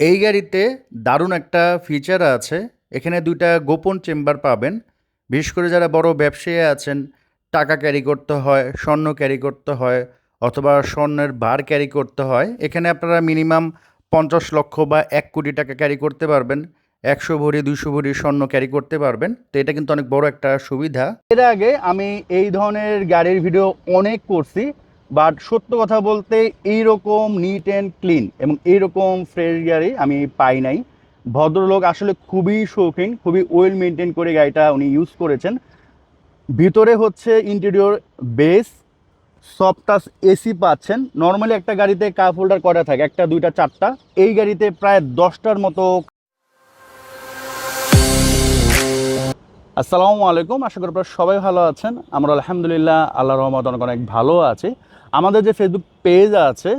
এই গাড়িতে দারুণ একটা ফিচার আছে। এখানে দুইটা গোপন চেম্বার পাবেন। বিশেষ করে যারা বড় ব্যবসায়ী আছেন, টাকা ক্যারি করতে হয়, স্বর্ণ ক্যারি করতে হয়, অথবা স্বর্ণের বার ক্যারি করতে হয়, এখানে আপনারা মিনিমাম পঞ্চাশ লক্ষ বা এক কোটি টাকা ক্যারি করতে পারবেন। একশো ভরি দুশো ভরি স্বর্ণ ক্যারি করতে পারবেন। তো এটা কিন্তু অনেক বড় একটা সুবিধা। এর আগে আমি এই ধরনের গাড়ির ভিডিও অনেক করছি। বাট সত্য কথা বলতে এইরকম নিট অ্যান্ড ক্লিন এবং এইরকম ফ্রেশ গাড়ি আমি পাই নাই। ভদ্রলোক আসলে খুবই শৌখিন, খুবই ওয়েল মেনটেন করে গাড়িটা উনি ইউজ করেছেন। ভিতরে হচ্ছে ইন্টেরিয়র বেস সফটাস এসি পাচ্ছেন। নর্মালি একটা গাড়িতে কাপ হোল্ডার করা থাকে, একটা, দুইটা, চারটা। এই গাড়িতে প্রায় দশটার মতো আসসালামু আলাইকুম। আশা করি আপনারা সবাই ভালো আছেন। আমরা আলহামদুলিল্লাহ আল্লাহ রহমত অনেক অনেক ভালো আছি। আমাদের যে ফেসবুক পেজ আছে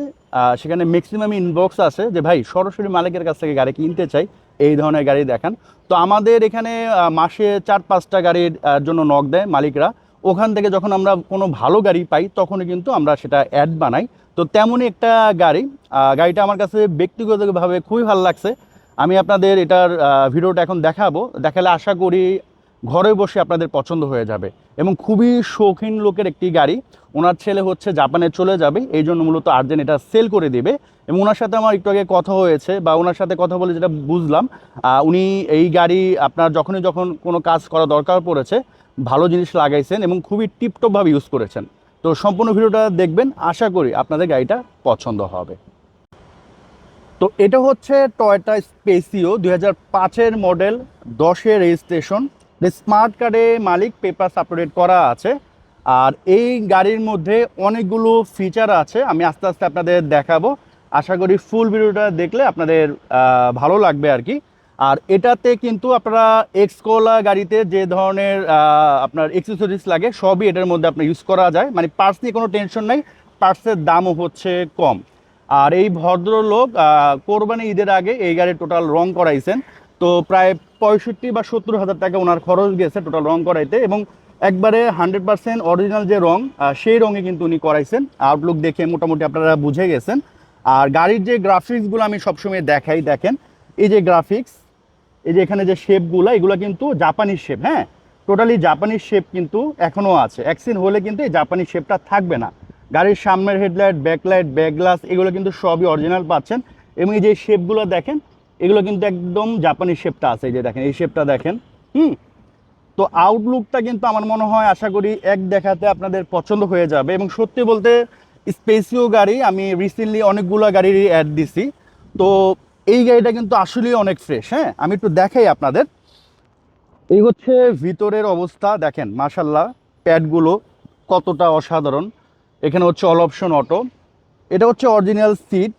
সেখানে ম্যাক্সিমাম ইনবক্স আছে যে, ভাই, সরাসরি মালিকের কাছ থেকে গাড়ি কিনতে চাই, এই ধরনের গাড়ি দেখান। তো আমাদের এখানে মাসে চার পাঁচটা গাড়ির জন্য নক দেয় মালিকরা। ওখান থেকে যখন আমরা কোনো ভালো গাড়ি পাই, তখনই কিন্তু আমরা সেটা অ্যাড বানাই। তো তেমনই একটা গাড়ি গাড়িটা আমার কাছে ব্যক্তিগতভাবে খুবই ভালো লাগছে। আমি আপনাদের এটার ভিডিওটা এখন দেখাবো। দেখালে আশা করি ঘরে বসে আপনাদের পছন্দ হয়ে যাবে এবং খুবই শৌখিন লোকের একটি গাড়ি। ওনার ছেলে হচ্ছে জাপানে চলে যাবে, এই জন্য মূলত আর্জেন্ট এটা সেল করে দেবে এবং ওনার সাথে আমার একটু আগে কথা হয়েছে বা ওনার সাথে কথা বলে যেটা বুঝলাম উনি এই গাড়ি আপনার যখনই যখন কোনো কাজ করা দরকার পড়েছে, ভালো জিনিস লাগাইছেন এবং খুবই টিপটপভাবে ইউজ করেছেন। তো সম্পূর্ণ ভিডিওটা দেখবেন, আশা করি আপনাদের গাড়িটা পছন্দ হবে। তো এটা হচ্ছে টয়টা স্পেসিও দুই হাজার পাঁচের মডেল দশের রেজিস্ট্রেশন স্মার্ট কার্ডে মালিক পেপার আপডেট করা আছে। আর এই গাড়ির মধ্যে অনেকগুলো ফিচার আছে। আমি আস্তে আস্তে আপনাদের দেখাবো। আশা করি ফুল ভিডিওটা দেখলে আপনাদের ভালো লাগবে আর কি। আর এটাতে কিন্তু আপনারা এক্সকোলা গাড়িতে যে ধরনের আপনার এক্সেসরিজ লাগে, সবই এটার মধ্যে আপনার ইউজ করা যায়। মানে পার্টস নিয়ে কোনো টেনশন নাই পার্টসের দামও হচ্ছে কম। আর এই ভদ্রলোক কোরবানি ঈদের আগে এই গাড়ির টোটাল রং করাইছেন। তো প্রায় পঁয়ষট্টি বা সত্তর হাজার টাকা ওনার খরচ গেছে টোটাল রং করাইতে এবং একবারে হান্ড্রেড পার্সেন্ট অরিজিনাল যে রং সেই রঙে কিন্তু উনি করাইছেন। আউটলুক দেখে মোটামুটি আপনারা বুঝে গেছেন। আর গাড়ির যে গ্রাফিক্সগুলো আমি সবসময় দেখাই, দেখেন, এই যে গ্রাফিক্স এই যে এখানে যে শেপগুলো এগুলো কিন্তু জাপানিজ শেপ হ্যাঁ? টোটালি জাপানিজ শেপ কিন্তু এখনও আছে। অ্যাক্সিডেন্ট হলে কিন্তু এই জাপানি শেপটা থাকবে না। গাড়ির সামনের হেডলাইট ব্যাকলাইট ব্যাক গ্লাস এগুলো কিন্তু সবই অরিজিনাল পাচ্ছেন। এবং এই যে শেপগুলো দেখেন এগুলো কিন্তু একদম জাপানি শেপটা আছে, এই যে দেখেন, এই শেপটা দেখেন, হুম? তো আউটলুকটা কিন্তু আমার মনে হয়, আশা করি এক দেখাতে আপনাদের পছন্দ হয়ে যাবে। এবং সত্যি বলতে স্পেসিও গাড়ি, আমি রিসেন্টলি অনেকগুলো গাড়ির অ্যাড দিছি। তো এই গাড়িটা কিন্তু আসলেই অনেক ফ্রেশ হ্যাঁ? আমি একটু দেখাই আপনাদের। এই হচ্ছে ভিতরের অবস্থা, দেখেন মাশাল্লাহ প্যাডগুলো কতটা অসাধারণ। এখানে হচ্ছে অল অপশন অটো এটা হচ্ছে অরিজিনাল সিট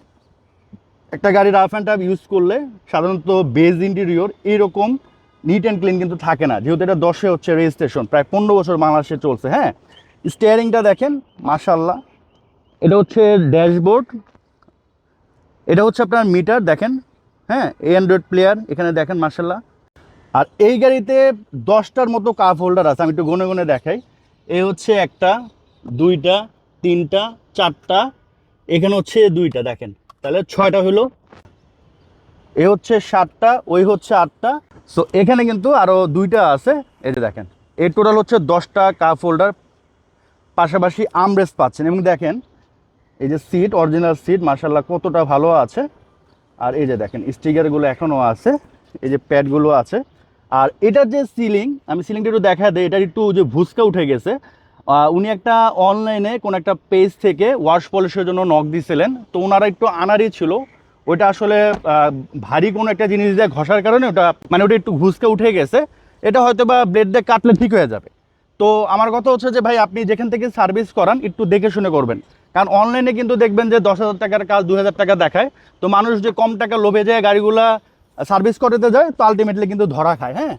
একটা গাড়ি রাফ অ্যান্ড টাফ ইউজ করলে সাধারণত বেজ ইন্টেরিয়র এইরকম নিট অ্যান্ড ক্লিন কিন্তু থাকে না। যেহেতু এটা দশে হচ্ছে রেজিস্ট্রেশন প্রায় পনেরো বছর বাংলাদেশে চলছে হ্যাঁ? স্টিয়ারিংটা দেখেন মাশাল্লাহ এটা হচ্ছে ড্যাশবোর্ড এটা হচ্ছে আপনার মিটার দেখেন হ্যাঁ? এ অ্যান্ড্রয়েড প্লেয়ার এখানে দেখেন মার্শাল্লাহ আর এই গাড়িতে দশটার মতো কাপ হোল্ডার আছে, আমি একটু গুনে গুনে দেখাই। এ হচ্ছে একটা, দুইটা, তিনটা, চারটা, এখানে হচ্ছে দুইটা, দেখেন। তাহলে ছয়টা হলো এ হচ্ছে সাতটা, ওই হচ্ছে আটটা। সো এখানে কিন্তু আরও দুইটা আছে। এই যে দেখেন, এই টোটাল হচ্ছে দশটা কাপ হোল্ডার পাশাপাশি আমরেস পাচ্ছেন। এবং দেখেন, এই যে সিট অরিজিনাল সিট মার্শাল্লাহ কতটা ভালো আছে। আর এই যে দেখেন স্টিকারগুলো এখনও আছে। এই যে প্যাডগুলো আছে। আর এটার যে সিলিং আমি সিলিংটা একটু দেখা দিই এটার একটু যে ভুসকা উঠে গেছে উনি একটা অনলাইনে কোন একটা পেজ থেকে ওয়াশ পলিশের জন্য নক দিয়েছিলেন তো ওনারা একটু আনারি ছিল। ওইটা আসলে ভারী কোনো একটা জিনিস দিয়ে ঘষার কারণে ওটা মানে ওটা একটু ঘুষকে উঠে গেছে। এটা হয়তো বা ব্লেড দিয়ে কাটলে ঠিক হয়ে যাবে। তো আমার কথা হচ্ছে যে, ভাই, আপনি যেখান থেকে সার্ভিস করান, একটু দেখে শুনে করবেন। কারণ অনলাইনে কিন্তু দেখবেন যে, দশ হাজার টাকার কাজ দু হাজার টাকা দেখায়। তো মানুষ যে কম টাকা লোভে যায় গাড়িগুলা সার্ভিস করতে যায়, তো আলটিমেটলি কিন্তু ধরা খায় হ্যাঁ?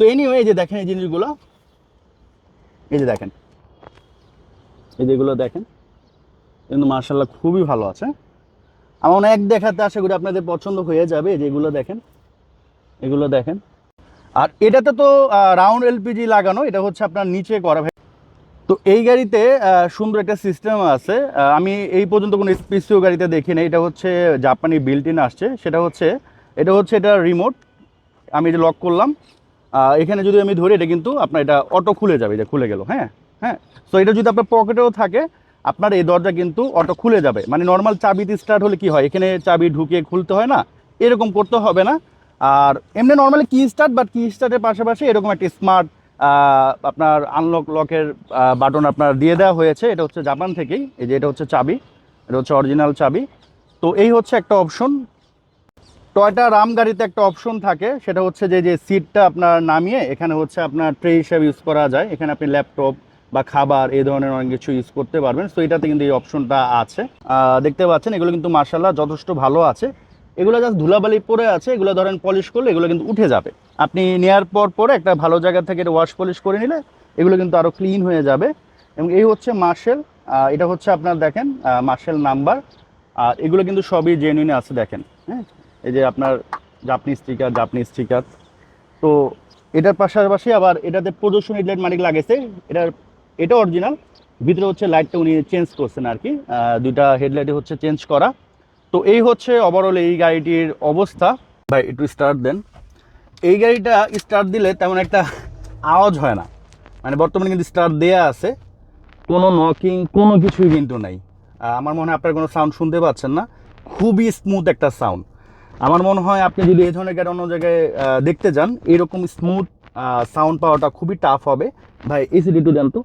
তো এনিওয়ে যে দেখেন এই জিনিসগুলো। এই যে দেখেন। এই যেগুলো দেখেন, কিন্তু মার্শাল্লাহ খুবই ভালো আছে। আমার এক দেখাতে আশা করি আপনাদের পছন্দ হয়ে যাবে যেগুলো দেখেন, এগুলো দেখেন। আর এটাতে তো রাউন্ড এলপিজি লাগানো, এটা হচ্ছে আপনার নিচে করা তো এই গাড়িতে সুন্দর একটা সিস্টেম আছে। আমি এই পর্যন্ত কোনো স্পেসিও গাড়িতে দেখি না এটা হচ্ছে জাপানি বিল্ট ইন আসছে। সেটা হচ্ছে, এটা হচ্ছে এটা রিমোট আমি এটা লক করলাম। এখানে যদি আমি ধরি, এটা কিন্তু আপনার এটা অটো খুলে যাবে এটা খুলে গেল হ্যাঁ? হ্যাঁ? তো এটা যদি আপনার পকেটেও থাকে, আপনার এই দরজা কিন্তু অটো খুলে যাবে। মানে নর্মাল চাবিতে স্টার্ট হলে কি হয়? এখানে চাবি ঢুকিয়ে খুলতে হয় না, এরকম করতে হবে না। আর এমনি নর্মালি কি স্টার্ট বাট কি স্টার্টের পাশাপাশি এরকম একটা স্মার্ট আপনার আনলক লকের বাটন আপনার দিয়ে দেওয়া হয়েছে। এটা হচ্ছে জাপান থেকেই, এই যে এটা হচ্ছে চাবি, এটা হচ্ছে অরিজিনাল চাবি। তো এই হচ্ছে একটা অপশন টয়টা রাম গাড়িতে একটা অপশন থাকে, সেটা হচ্ছে যে যে সিটটা আপনার নামিয়ে এখানে হচ্ছে আপনার ট্রে হিসাবে ইউজ করা যায়। এখানে আপনি ল্যাপটপ বা খাবার এই ধরনের অনেক কিছু ইউজ করতে পারবেন। সো এটাতে কিন্তু এই অপশনটা আছে। দেখতে পাচ্ছেন, এগুলো কিন্তু মার্শাল্লাহ যথেষ্ট ভালো আছে। এগুলো জাস্ট ধুলাবালি পরে আছে, এগুলো ধরেন পলিশ করলে এগুলো কিন্তু উঠে যাবে। আপনি নেওয়ার পর পরে একটা ভালো জায়গা থেকে ওয়াশ পলিশ করে নিলে এগুলো কিন্তু আরও ক্লিন হয়ে যাবে। এবং এই হচ্ছে মার্শেল এটা হচ্ছে আপনার দেখেন মার্শেল নাম্বার আর এগুলো কিন্তু সবই জেনুইনে আছে, দেখেন। হ্যাঁ? এই যে আপনার জাপানি স্টিকার জাপানি স্টিকার তো এটার পাশাপাশি আবার এটাতে প্রদর্শনী হেডলাইট মালিক লাগেছে। এটার, এটা অরিজিনাল ভিতরে হচ্ছে লাইটটা উনি চেঞ্জ করছেন আর কি। দুইটা হেডলাইটে হচ্ছে চেঞ্জ করা। তো এই হচ্ছে ওভারঅল এই গাড়িটির অবস্থা। ভাই, একটু স্টার্ট দেন। এই গাড়িটা স্টার্ট দিলে তেমন একটা আওয়াজ হয় না। মানে বর্তমানে কিন্তু স্টার্ট দেয়া আছে। কোনো নকিং কোনো কিছুই কিন্তু নাই। আমার মনে হয় আপনার কোনো সাউন্ড শুনতে পাচ্ছেন না। খুবই স্মুথ একটা সাউন্ড আমার মনে হয় আপনি যদি এই ধরনের গাড়ি অন্য জায়গায় দেখতে যান, এরকম স্মুথ সাউন্ড পাওয়াটা খুবই টাফ হবে। ভাই এসি একটু দেন তো।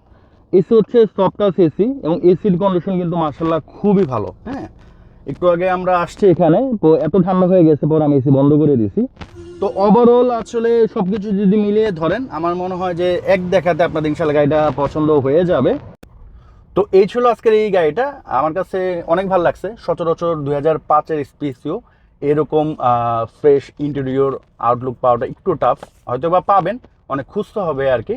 এসি হচ্ছে সফটাস এসি এবং এসির কন্ডিশন কিন্তু মার্শাল্লাহ খুবই ভালো হ্যাঁ? একটু আগে আমরা আসছি এখানে, তো এত ঠান্ডা হয়ে গেছে, পর আমি এসি বন্ধ করে দিয়েছি। তো ওভারঅল আসলে সব কিছু যদি মিলিয়ে ধরেন, আমার মনে হয় যে এক দেখাতে আপনাদের ইনশাল্লাহ গাড়িটা পছন্দ হয়ে যাবে। তো এই ছিল আজকের এই গাড়িটা। আমার কাছে অনেক ভালো লাগছে। সচরাচর দুই হাজার পাঁচের স্পেসিও এরকম ফ্রেশ ইন্টেরিয়র আউটলুক পাওয়াটা একটু টাফ হয়তো বা পাবেন, অনেক খুঁজতে হবে আর কি।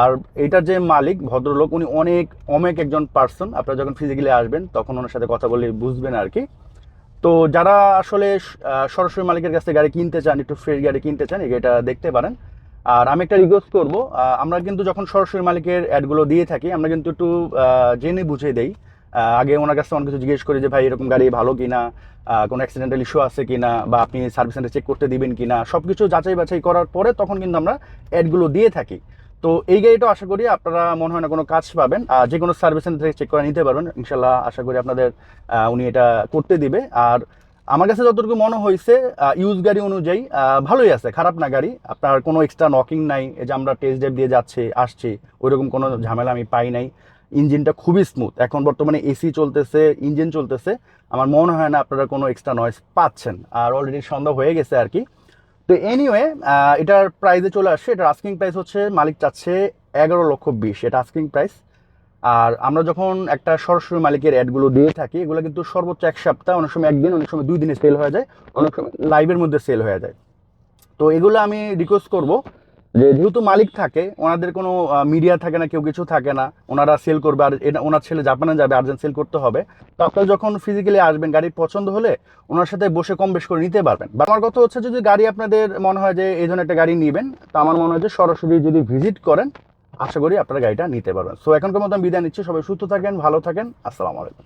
আর এইটার যে মালিক, ভদ্রলোক, উনি অনেক অনেক একজন পার্সন আপনারা যখন ফিজিক্যালি আসবেন, তখন ওনার সাথে কথা বলে বুঝবেন আর কি। তো যারা আসলে সরাসরি মালিকের কাছ থেকে গাড়ি কিনতে চান, একটু ফ্রেশ গাড়ি কিনতে চান, এটা দেখতে পারেন। আর আমি একটা রিকোয়েস্ট করব আমরা কিন্তু যখন সরাসরি মালিকের অ্যাডগুলো দিয়ে থাকি, আমরা কিন্তু একটু জেনে বুঝে দেই। আগে ওনার কাছে অনেক কিছু জিজ্ঞেস করি যে, ভাই, এরকম গাড়ি ভালো কিনা? কোনো অ্যাক্সিডেন্টাল ইস্যু আছে কিনা? বা আপনি সার্ভিস সেন্টার চেক করতে দিবেন কিনা? সব কিছু যাচাই বাছাই করার পরে তখন কিন্তু আমরা অ্যাডগুলো দিয়ে থাকি। তো এই গাড়িটা আশা করি আপনারা মনে হয় না কোনো কাজ পাবেন। আর যে কোনো সার্ভিস সেন্টার থেকে চেক করে নিতে পারবেন। ইনশাল্লাহ আশা করি আপনাদের উনি এটা করতে দিবে। আর আমার কাছে যতটুকু মনে হয়েছে ইউজ গাড়ি অনুযায়ী ভালোই আছে, খারাপ না গাড়ি। আপনার কোনো এক্সট্রা নকিং নাই, এই যে আমরা টেস্ট ড্রাইভ দিয়ে যাচ্ছি, আসছি, ওইরকম কোনো ঝামেলা আমি পাই নাই। ইঞ্জিনটা খুবই স্মুথ এখন বর্তমানে এসি চলতেছে ইঞ্জিন চলতেছে। আমার মনে হয় না আপনারা কোনো এক্সট্রা নয়েজ পাচ্ছেন। আর অলরেডি সন্ধ্যা হয়ে গেছে আর কি। তো এনিওয়ে এটার প্রাইসে চলে আসছে। এটার আস্কিং প্রাইস হচ্ছে, মালিক চাচ্ছে এগারো লক্ষ বিশ। এটা আস্কিং প্রাইস আর আমরা যখন একটা সরাসরি মালিকের অ্যাডগুলো দিয়ে থাকি, এগুলো কিন্তু সর্বোচ্চ এক সপ্তাহ, অনেক সময় একদিন, অনেক সময় দুই দিনে সেল হয়ে যায়। অনেক সময় লাইভের মধ্যে সেল হয়ে যায়। তো এগুলো আমি রিকোয়েস্ট করব। যে যেহেতু মালিক থাকে, ওনাদের কোনো মিডিয়া থাকে না, কেউ কিছু থাকে না, ওনারা সেল করবে, আর ওনার ছেলে জাপানে যাবে আর্জেন্ট সেল করতে হবে। তো আপনারা যখন ফিজিক্যালি আসবেন, গাড়ি পছন্দ হলে, ওনার সাথে বসে কম বেশ করে নিতে পারবেন। বা আমার কথা হচ্ছে যদি গাড়ি আপনাদের মনে হয় যে, এই ধরনের একটা গাড়ি নেবেন, তো আমার মনে হয় যে, সরাসরি যদি ভিজিট করেন, আশা করি আপনারা গাড়িটা নিতে পারবেন। সো এখনকার মতো আমি বিদায় নিচ্ছি। সবাই সুস্থ থাকেন, ভালো থাকেন। আসসালামু আলাইকুম।